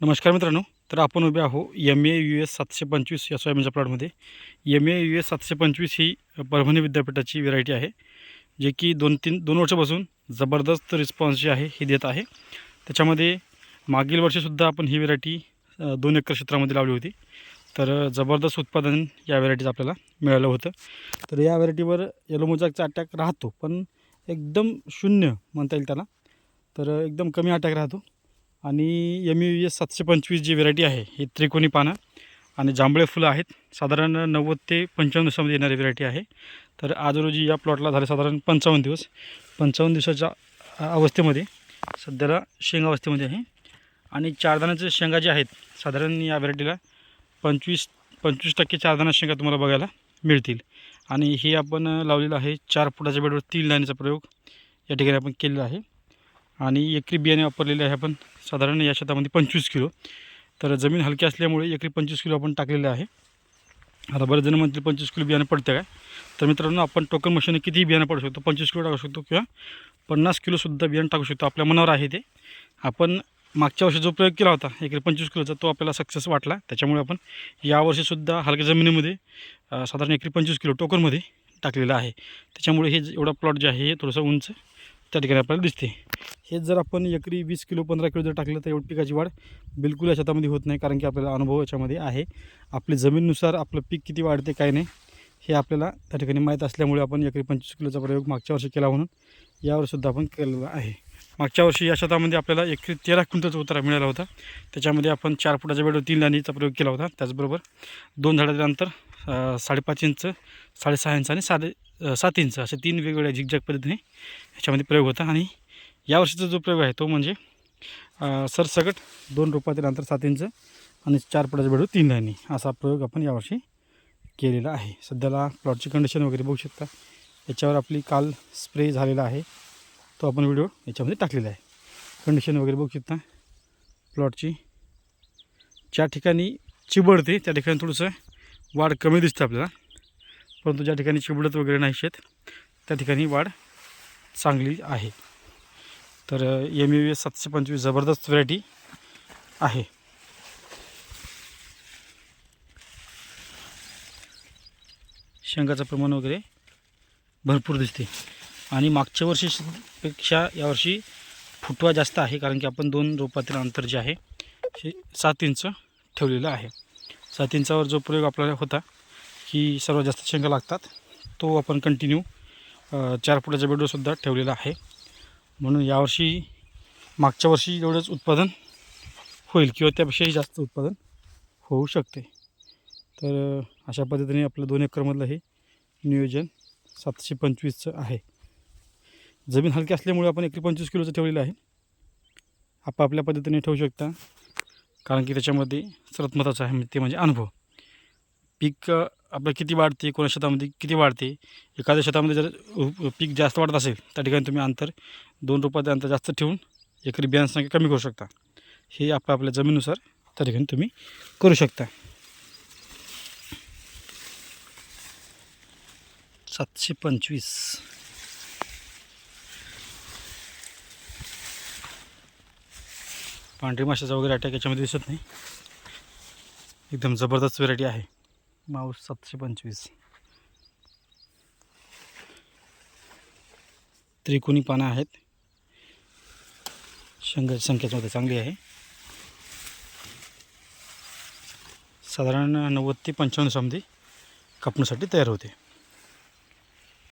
नमस्कार मित्रांनो तर आपण उभे आहो एम ए यू एस सातशे पंचवीस या सोयाबीनच्या प्लॉटमध्ये. एम ए यू एस सातशे पंचवीस ही परभणी विद्यापीठाची व्हेरायटी आहे जे की दोन तीन दोन वर्षापासून जबरदस्त रिस्पॉन्स जे आहे ही देत आहे. त्याच्यामध्ये मागील वर्षीसुद्धा आपण ही व्हेरायटी दोन एकर क्षेत्रामध्ये लावली होती. तर जबरदस्त उत्पादन या व्हेरायटीचं आपल्याला मिळालं होतं. तर या व्हेरायटीवर येलोमोजाकचा अटॅक राहतो पण एकदम शून्य म्हणता येईल त्याला. तर एकदम कमी अटॅक राहतो. आणि एम यू एस सातशे पंचवीस जी व्हेरायटी आहे ही त्रिकोणी पानं. आणि जांभळे फुलं आहेत साधारण नव्वद ते पंचावन्न दिवसामध्ये येणारी व्हेरायटी आहे. तर आज रोजी या प्लॉटला झाले साधारण पंचावन्न दिवस. पंचावन्न दिवसाच्या अवस्थेमध्ये सध्याला शेंगा अवस्थेमध्ये आहे. आणि चारदाण्याचे शेंगा जे आहेत साधारण या व्हेरायटीला पंचवीस पंचवीस टक्के चारदाणा शेंगा तुम्हाला बघायला मिळतील. आणि हे आपण लावलेलं आहे चार फुटाच्या बेडवर तीन लाईनचा प्रयोग या ठिकाणी आपण केलेला आहे. आणि एकरी बियाणे वापरलेले आहे आपण साधारण या शेतामध्ये पंचवीस किलो. तर जमीन हलकी असल्यामुळे एकरी पंचवीस किलो आपण टाकलेले आहे. आता बरेच जण म्हणतील पंचवीस किलो बियाणं पडते काय? तर मित्रांनो आपण टोकन मशीनने कितीही बियाणं पडू शकतो पंचवीस किलो टाकू शकतो किंवा पन्नास किलोसुद्धा बियाणं टाकू शकतो. आपल्या मनावर आहे ते. आपण मागच्या वर्षी जो प्रयोग केला होता एकरी पंचवीस किलोचा तो आपल्याला सक्सेस वाटला. त्याच्यामुळे आपण यावर्षीसुद्धा हलक्या जमिनीमध्ये साधारण एकरी पंचवीस किलो टोकनमध्ये टाकलेलं आहे. त्याच्यामुळे हे जे- एवढा प्लॉट जे आहे हे थोडंसं उंच त्या ठिकाणी आपल्याला दिसते. हेच जर आपण एकरी वीस किलो पंधरा किलो जर टाकलं तर एवढी पिकाची वाढ बिलकुल या शेतामध्ये होत नाही कारण की आपल्याला अनुभव याच्यामध्ये आहे. आपली जमीननुसार आपलं पीक किती वाढते काय नाही हे आपल्याला त्या ठिकाणी माहीत असल्यामुळे आपण एकरी पंचवीस किलोचा प्रयोग मागच्या वर्षी केला म्हणून यावरसुद्धा आपण केलेला आहे. मागच्या वर्षी या शेतामध्ये आपल्याला एकरी तेरा क्विंटलचा उतारा मिळाला होता. त्याच्यामध्ये आपण चार फुटाच्या बेडवर तीन लाणीचा प्रयोग केला होता. त्याचबरोबर दोन झाडाच्या अंतर साडेपाच इंच साडेसहा इंच आणि साडे सात इंच असे तीन वेगवेगळ्या झिकझॅक पद्धतीने याच्यामध्ये प्रयोग होता आणि यावर्षीचा जो प्रयोग आहे तो म्हणजे सरसकट दोन रोपातील अंतर सात इंच आणि चार फुटाच्या बेडवर तीन लाईनी असा प्रयोग आपण यावर्षी केलेला आहे. सध्याला प्लॉटची कंडिशन वगैरे बघू शकता. याच्यावर आपली काल स्प्रे झालेला आहे. तो आपण व्हिडिओ याच्यामध्ये टाकलेला आहे. कंडिशन वगैरे बघू शकता. प्लॉटची ज्या ठिकाणी चिबडते त्या ठिकाणी थोडंसं वाढ कमी दिसतं आपल्याला. परंतु ज्या ठिकाणी चिबडत वगैरे नाही शेत त्या ठिकाणी वाढ चांगली आहे. तर एम यू एस सातशे पंचवीस जबरदस्त व्हरायटी आहे. शेंगाचं प्रमाण वगैरे भरपूर दिसते. आणि मागच्या वर्षीपेक्षा यावर्षी फुटवा जास्त आहे कारण की आपण दोन रोपातील अंतर जे आहे सात इंच ठेवलेलं आहे. सात इंचावर जो प्रयोग आपल्याला होता की सर्वात जास्त शेंगा लागतात तो आपण कंटिन्यू चार फुटाचा बेडवरसुद्धा ठेवलेला आहे. म्हणून यावर्षी मागच्या वर्षी एवढंच उत्पादन होईल किंवा त्यापेक्षाही जास्त उत्पादन होऊ शकते. तर अशा पद्धतीने आपलं दोन एकरमधलं हे नियोजन सातशे पंचवीसचं आहे. जमीन हलकी असल्यामुळे आपण एकशे पंचवीस किलोचं ठेवलेलं आहे. आपापल्या पद्धतीने ठेवू शकता. कारण की त्याच्यामध्ये सर्वात महत्त्वाचं आहे म्हणजे ते म्हणजे अनुभव. पीक आपलं किती वाढते कोणा शेतामध्ये किती वाढते एखाद्या शेतामध्ये जर पीक जास्त वाढत असेल त्या ठिकाणी तुम्ही अंतर दोन रुपयात अंतर जास्त ठेवून एकरी बियाणसंख्या कमी करू शकता. हे आपल्या आपल्या जमिनीनुसार त्या ठिकाणी तुम्ही करू शकता. सातशे पंचवीस. पांढरी माशाचा वगैरे अटॅक याच्यामध्ये दिसत नाही. एकदम जबरदस्त व्हेरायटी आहे. माऊस सातशे पंचवीस. त्रिकोणी पानं आहेत. शंगाची संख्यामध्ये चांगली आहे. साधारण नव्वद ते पंचावन्न समधी कापणीसाठी तयार होते.